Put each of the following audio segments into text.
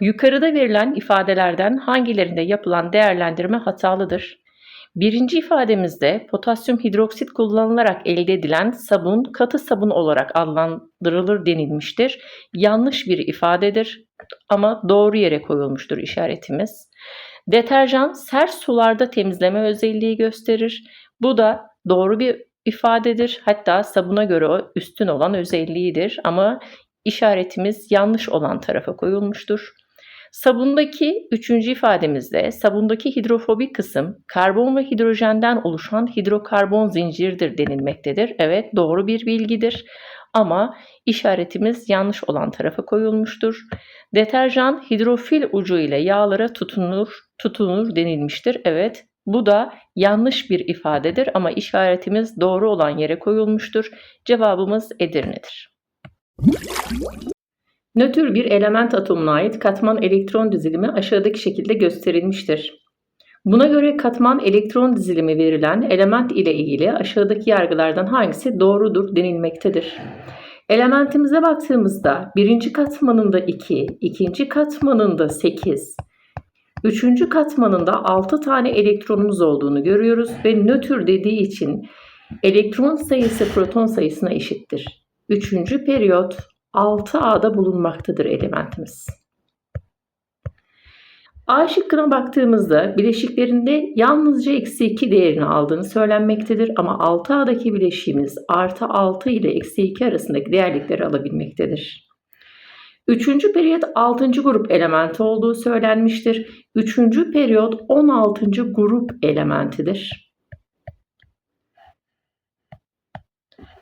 Yukarıda verilen ifadelerden hangilerinde yapılan değerlendirme hatalıdır? Birinci ifademizde potasyum hidroksit kullanılarak elde edilen sabun katı sabun olarak adlandırılır denilmiştir. Yanlış bir ifadedir ama doğru yere koyulmuştur işaretimiz. Deterjan sert sularda temizleme özelliği gösterir. Bu da doğru bir ifadedir. Hatta sabuna göre üstün olan özelliğidir ama işaretimiz yanlış olan tarafa koyulmuştur. Sabundaki üçüncü ifademizde sabundaki hidrofobik kısım karbon ve hidrojenden oluşan hidrokarbon zincirdir denilmektedir. Evet doğru bir bilgidir ama işaretimiz yanlış olan tarafa koyulmuştur. Deterjan hidrofil ucu ile yağlara tutunur, tutunur denilmiştir. Evet bu da yanlış bir ifadedir ama işaretimiz doğru olan yere koyulmuştur. Cevabımız Edirne'dir. Nötr bir element atomuna ait katman elektron dizilimi aşağıdaki şekilde gösterilmiştir. Buna göre katman elektron dizilimi verilen element ile ilgili aşağıdaki yargılardan hangisi doğrudur denilmektedir. Elementimize baktığımızda birinci katmanında 2, ikinci katmanında 8, üçüncü katmanında 6 tane elektronumuz olduğunu görüyoruz ve nötr dediği için elektron sayısı proton sayısına eşittir. Üçüncü periyot 6A'da bulunmaktadır elementimiz. A şıkkına baktığımızda bileşiklerinde yalnızca eksi 2 değerini aldığını söylenmektedir ama 6A'daki bileşiğimiz artı 6 ile eksi 2 arasındaki değerlikleri alabilmektedir. Üçüncü periyot 6. grup elementi olduğu söylenmiştir. Üçüncü periyot 16. grup elementidir.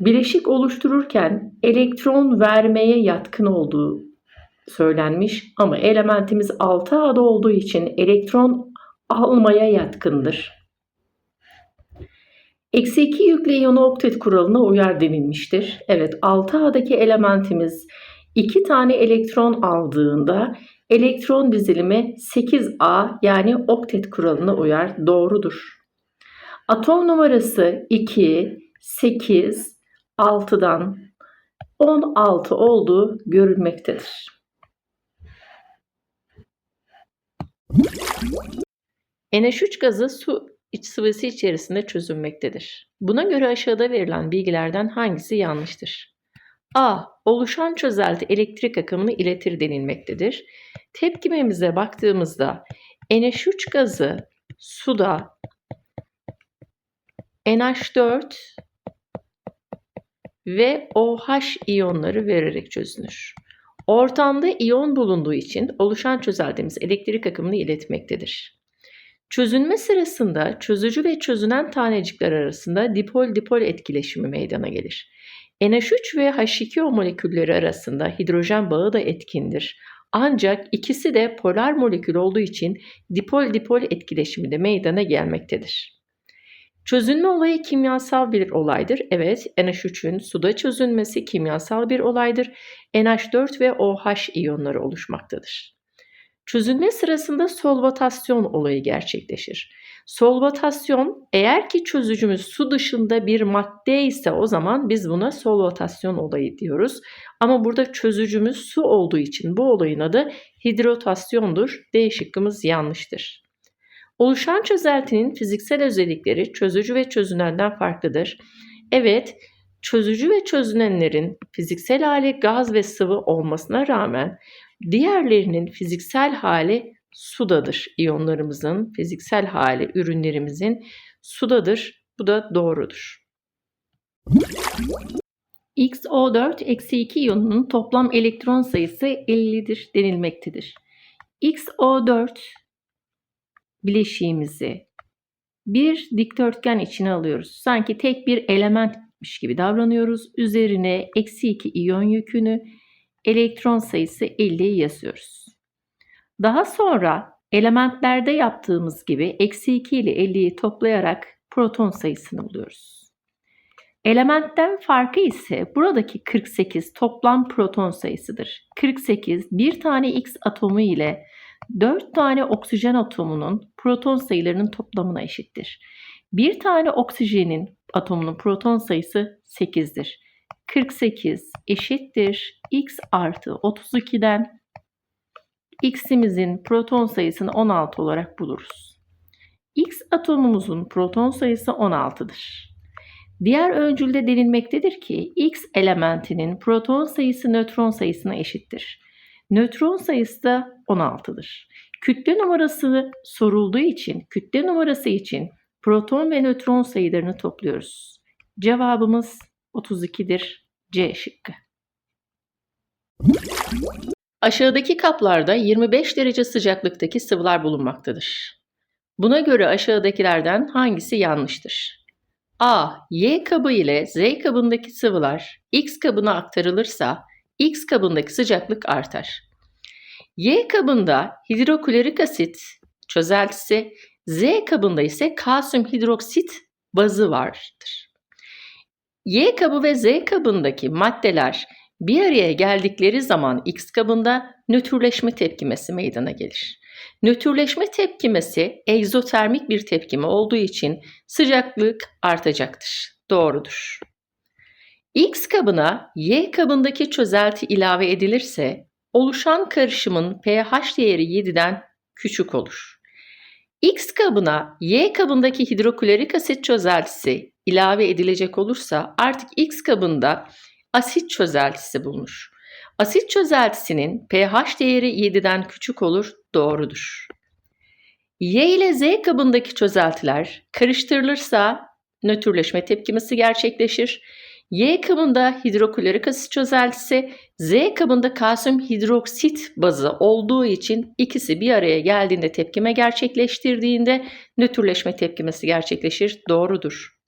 Bileşik oluştururken elektron vermeye yatkın olduğu söylenmiş ama elementimiz 6A'da olduğu için elektron almaya yatkındır. Eksi 2 yüklü iyonu oktet kuralına uyar denilmiştir. Evet 6A'daki elementimiz 2 tane elektron aldığında elektron dizilimi 8A yani oktet kuralına uyar. Doğrudur. Atom numarası 2, 8, 6'dan 16 olduğu görülmektedir. NH3 gazı su iç sıvısı içerisinde çözünmektedir. Buna göre aşağıda verilen bilgilerden hangisi yanlıştır? A. Oluşan çözelti elektrik akımını iletir denilmektedir. Tepkimemize baktığımızda NH3 gazı suda NH4 ve OH iyonları vererek çözünür. Ortamda iyon bulunduğu için oluşan çözeltimiz elektrik akımını iletmektedir. Çözünme sırasında çözücü ve çözünen tanecikler arasında dipol-dipol etkileşimi meydana gelir. NH3 ve H2O molekülleri arasında hidrojen bağı da etkindir. Ancak ikisi de polar molekül olduğu için dipol-dipol etkileşimi de meydana gelmektedir. Çözünme olayı kimyasal bir olaydır. Evet, NH3'ün suda çözünmesi kimyasal bir olaydır. NH4 ve OH iyonları oluşmaktadır. Çözünme sırasında solvatasyon olayı gerçekleşir. Solvatasyon eğer ki çözücümüz su dışında bir madde ise o zaman biz buna solvatasyon olayı diyoruz. Ama burada çözücümüz su olduğu için bu olayın adı hidrotasyondur. D şıkkımız yanlıştır. Oluşan çözeltinin fiziksel özellikleri çözücü ve çözünenden farklıdır. Evet, çözücü ve çözünenlerin fiziksel hali gaz ve sıvı olmasına rağmen diğerlerinin fiziksel hali sudadır. İyonlarımızın fiziksel hali ürünlerimizin sudadır. Bu da doğrudur. XO4-2 iyonunun toplam elektron sayısı 50'dir denilmektedir. XO4 bileşiğimizi bir dikdörtgen içine alıyoruz. Sanki tek bir elementmiş gibi davranıyoruz. Üzerine eksi 2 iyon yükünü elektron sayısı 50'yi yazıyoruz. Daha sonra elementlerde yaptığımız gibi eksi 2 ile 50'yi toplayarak proton sayısını buluyoruz. Elementten farkı ise buradaki 48 toplam proton sayısıdır. 48 bir tane X atomu ile 4 tane oksijen atomunun proton sayılarının toplamına eşittir. Bir tane oksijenin atomunun proton sayısı 8'dir. 48 eşittir x artı 32'den X'imizin proton sayısını 16 olarak buluruz. X atomumuzun proton sayısı 16'dır. Diğer öncülde denilmektedir ki X elementinin proton sayısı nötron sayısına eşittir. Nötron sayısı da 16'dır. Kütle numarası sorulduğu için, kütle numarası için proton ve nötron sayılarını topluyoruz. Cevabımız 32'dir. C şıkkı. Aşağıdaki kaplarda 25 derece sıcaklıktaki sıvılar bulunmaktadır. Buna göre aşağıdakilerden hangisi yanlıştır? A. Y kabı ile Z kabındaki sıvılar X kabına aktarılırsa X kabındaki sıcaklık artar. Y kabında hidroklorik asit çözeltisi, Z kabında ise kalsiyum hidroksit bazı vardır. Y kabı ve Z kabındaki maddeler bir araya geldikleri zaman X kabında nötrleşme tepkimesi meydana gelir. Nötrleşme tepkimesi egzotermik bir tepkime olduğu için sıcaklık artacaktır. Doğrudur. X kabına Y kabındaki çözelti ilave edilirse oluşan karışımın pH değeri 7'den küçük olur. X kabına Y kabındaki hidroklorik asit çözeltisi ilave edilecek olursa artık X kabında asit çözeltisi bulunur. Asit çözeltisinin pH değeri 7'den küçük olur, doğrudur. Y ile Z kabındaki çözeltiler karıştırılırsa nötrleşme tepkimesi gerçekleşir. Y kabında hidroklorik asit çözeltisi, Z kabında kalsiyum hidroksit bazı olduğu için ikisi bir araya geldiğinde tepkime gerçekleştirdiğinde nötrleşme tepkimesi gerçekleşir. Doğrudur.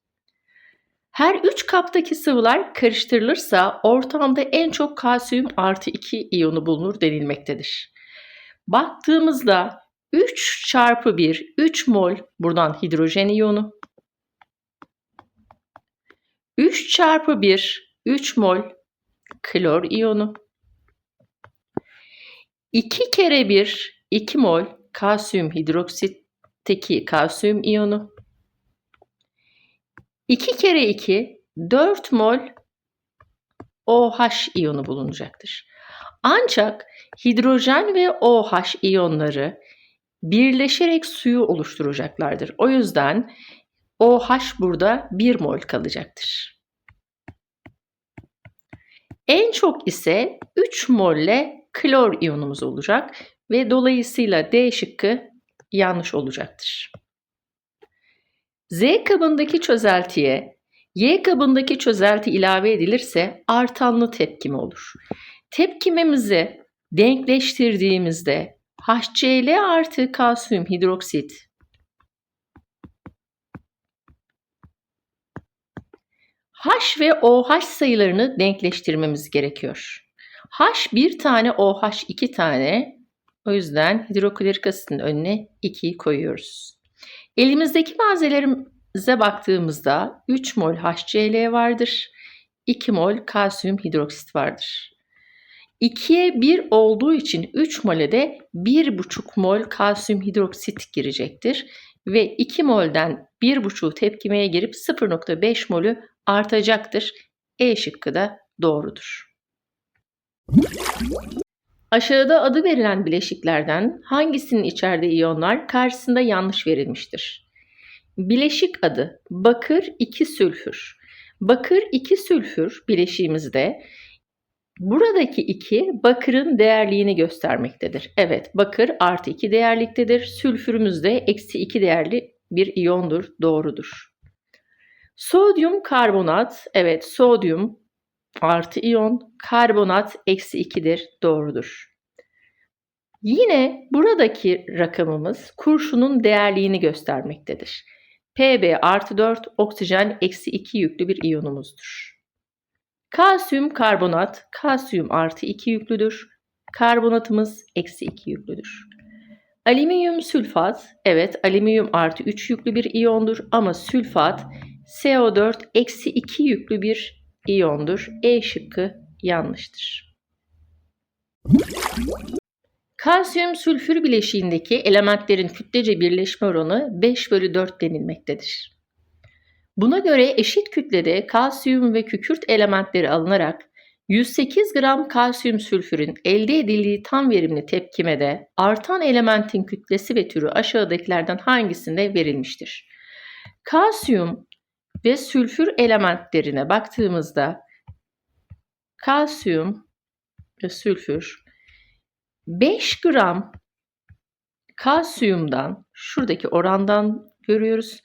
Her üç kaptaki sıvılar karıştırılırsa ortamda en çok kalsiyum artı 2 iyonu bulunur denilmektedir. Baktığımızda 3 çarpı 1, 3 mol buradan hidrojen iyonu. 3 çarpı 1, 3 mol klor iyonu. 2 kere 1, 2 mol kalsiyum hidroksitteki kalsiyum iyonu. 2 kere 2 4 mol OH iyonu bulunacaktır. Ancak hidrojen ve OH iyonları birleşerek suyu oluşturacaklardır. O yüzden OH burada 1 mol kalacaktır. En çok ise 3 molle klor iyonumuz olacak ve dolayısıyla D şıkkı yanlış olacaktır. Z kabındaki çözeltiye Y kabındaki çözelti ilave edilirse artanlı tepkime olur. Tepkimemizi denkleştirdiğimizde HCl artı kalsiyum hidroksit H ve OH sayılarını denkleştirmemiz gerekiyor. H bir tane, OH iki tane. O yüzden hidroklorik asitin önüne 2'yi koyuyoruz. Elimizdeki malzemelerimize baktığımızda 3 mol HCl vardır. 2 mol kalsiyum hidroksit vardır. 2'ye 1 olduğu için 3 mole de 1,5 mol kalsiyum hidroksit girecektir. Ve 2 molden 1,5 tepkimeye girip 0,5 molü artacaktır. E şıkkı da doğrudur. Aşağıda adı verilen bileşiklerden hangisinin içerdiği iyonlar karşısında yanlış verilmiştir? Bileşik adı bakır 2 sülfür. Bakır 2 sülfür bileşiğimizde buradaki 2 bakırın değerliğini göstermektedir. Evet bakır artı 2 değerliktedir. Sülfürümüz de eksi 2 değerli bir iyondur. Doğrudur. Sodyum karbonat. Evet sodyum artı iyon, karbonat eksi 2'dir, doğrudur. Yine buradaki rakamımız kurşunun değerliğini göstermektedir. Pb artı 4 oksijen eksi 2 yüklü bir iyonumuzdur. Kalsiyum karbonat, kalsiyum artı 2 yüklüdür. Karbonatımız eksi 2 yüklüdür. Alüminyum sülfat, evet alüminyum artı 3 yüklü bir iyondur ama sülfat CO4 eksi 2 yüklü bir iyondur. E şıkkı yanlıştır. Kalsiyum sülfür bileşiğindeki elementlerin kütlece birleşme oranı 5 bölü 4 denilmektedir. Buna göre eşit kütlede kalsiyum ve kükürt elementleri alınarak 108 gram kalsiyum sülfürün elde edildiği tam verimli tepkimede artan elementin kütlesi ve türü aşağıdakilerden hangisinde verilmiştir? Kalsiyum ve sülfür elementlerine baktığımızda kalsiyum ve sülfür 5 gram kalsiyumdan şuradaki orandan görüyoruz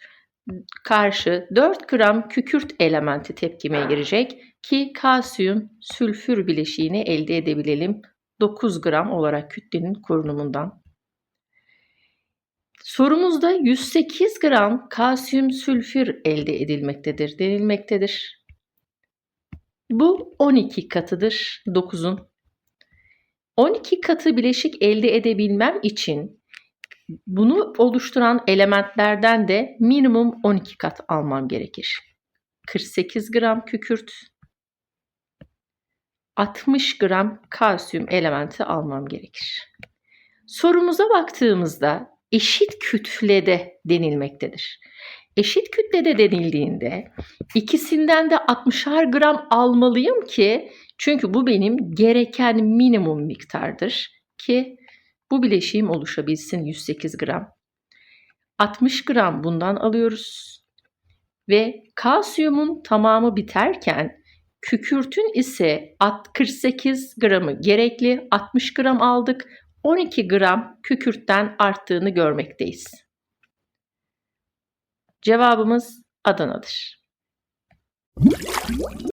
karşı 4 gram kükürt elementi tepkimeye girecek ki kalsiyum sülfür bileşiğini elde edebilelim 9 gram olarak kütlenin korunumundan. Sorumuzda 108 gram kalsiyum sülfür elde edilmektedir denilmektedir. Bu 12 katıdır 9'un. 12 katı bileşik elde edebilmem için bunu oluşturan elementlerden de minimum 12 kat almam gerekir. 48 gram kükürt, 60 gram kalsiyum elementi almam gerekir. Sorumuza baktığımızda eşit kütlede denilmektedir. Eşit kütlede denildiğinde ikisinden de 60'ar gram almalıyım ki çünkü bu benim gereken minimum miktardır ki bu bileşiğim oluşabilsin 108 gram. 60 gram bundan alıyoruz. Ve kalsiyumun tamamı biterken kükürtün ise 48 gramı gerekli 60 gram aldık. 12 gram kükürtten arttığını görmekteyiz. Cevabımız Adana'dır.